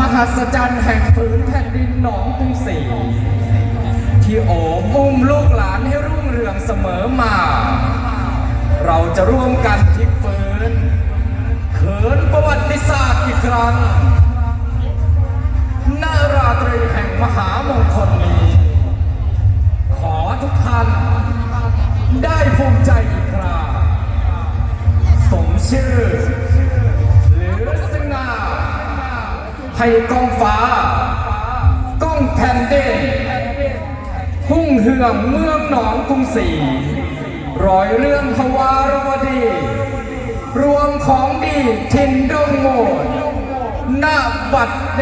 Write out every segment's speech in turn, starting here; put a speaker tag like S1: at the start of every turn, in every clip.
S1: มหัศจรรย์แห่งฝืนแผ่นดินหนองกรุงศรีที่โอบอุ้มลูกหลานให้รุ่งเรืองเสมอมา เราจะร่วมกันทิพฝืนเขินประวัติศาสตร์อีกครั้งหนาราตรีแห่งมหามงคลนี้ ขอทุกท่านได้ภูมิใจอีกคราสมชื่อ ให้กองฟ้า ก้องแผ่นดินหุ่งเหืองเมืองหนองกรุงศรีร้อยเรื่องทวารวดี รวมของดีทินดงโมดหน้าบัดเด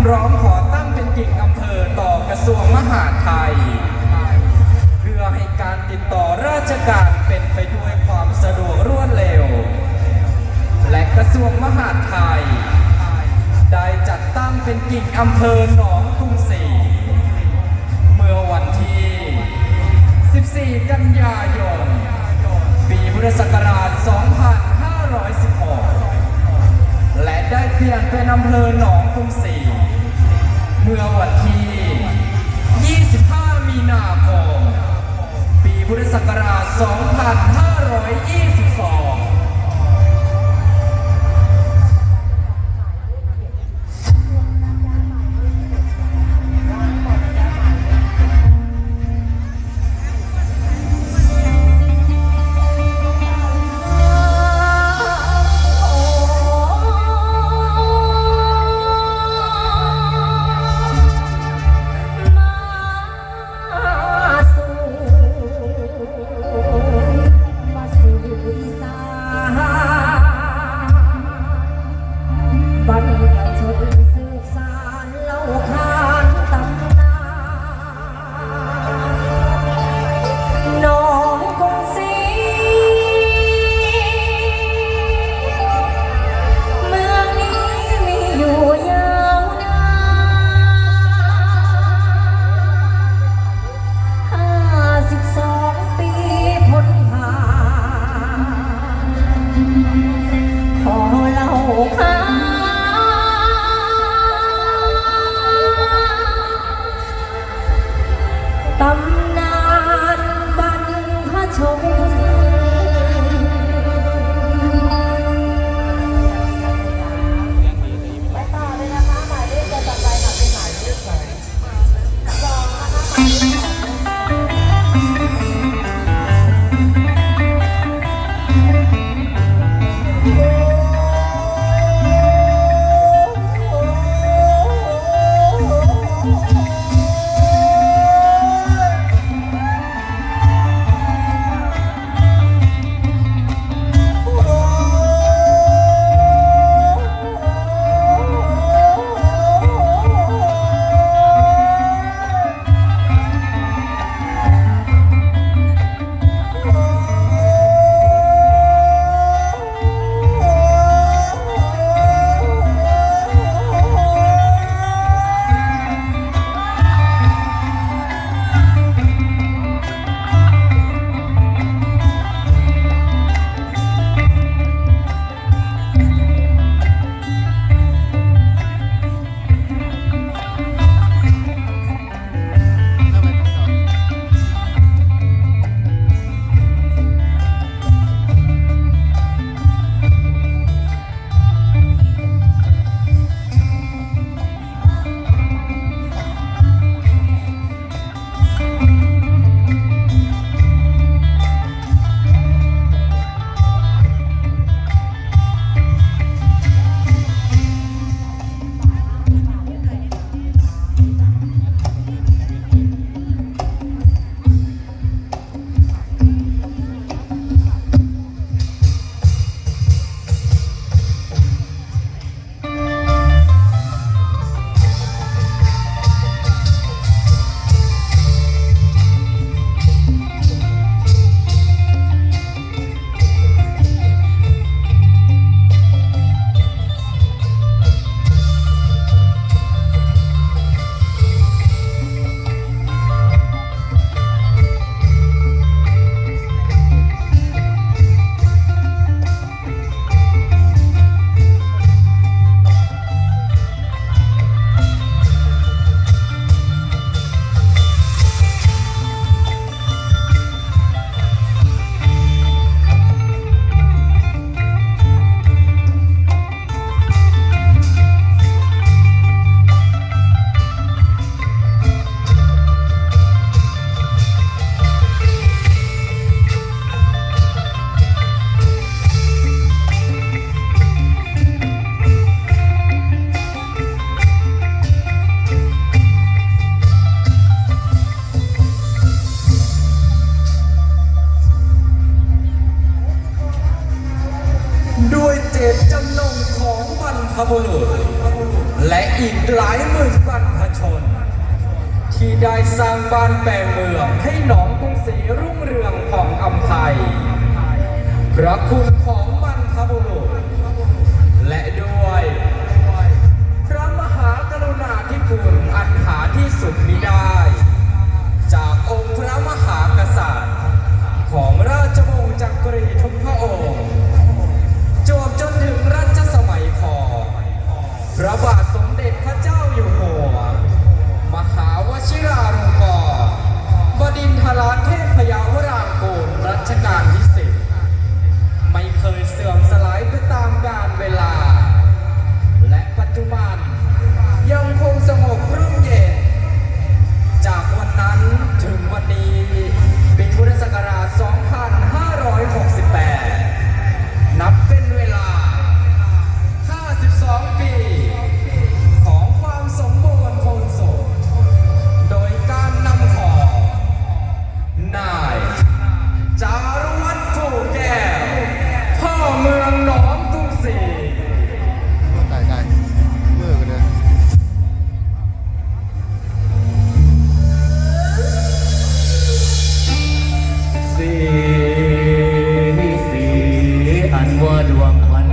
S1: ำร้องขอตั้งเป็นกิ่งอำ
S2: เภอต่อกระทรวงมหาดไทย เพื่อให้การติดต่อราชการเป็นไปด้วยความสะดวกรวดเร็ว และกระทรวงมหาดไทย ได้จัดตั้งเป็นกิ่งอำเภอหนองกรุงศรีเมื่อวันที่ 14 กันยายน ปีพุทธศักราช 2516 และได้เปลี่ยนเป็นอำเภอหนองกรุงศรี เมื่อวันที่ 25 มีนาคม ปีพุทธศักราช 2522
S1: และอีกหลายหมื่นบรรพชน ที่ได้สร้างบ้านแปลงเมืองให้หนองกรุงศรีรุ่งเรืองของอำไพพระคุณของบรรพบุรุษ และด้วย พระมหากรุณาธิคุณอันหาที่สุดมิได้ จากองค์พระมหากษัตริย์ ของราชวงศ์จักรีทุกพระองค์จบจนถึงรัชสมัยของพระบาท พระเจ้าอยู่หัว มหาวชิราลงกรณ์บดินทราเทพพยาวรางกูลรัชกาลที่สิบไม่เคยเสื่อมสลายไปตามกาลเวลา
S2: one, one, one.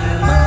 S2: one.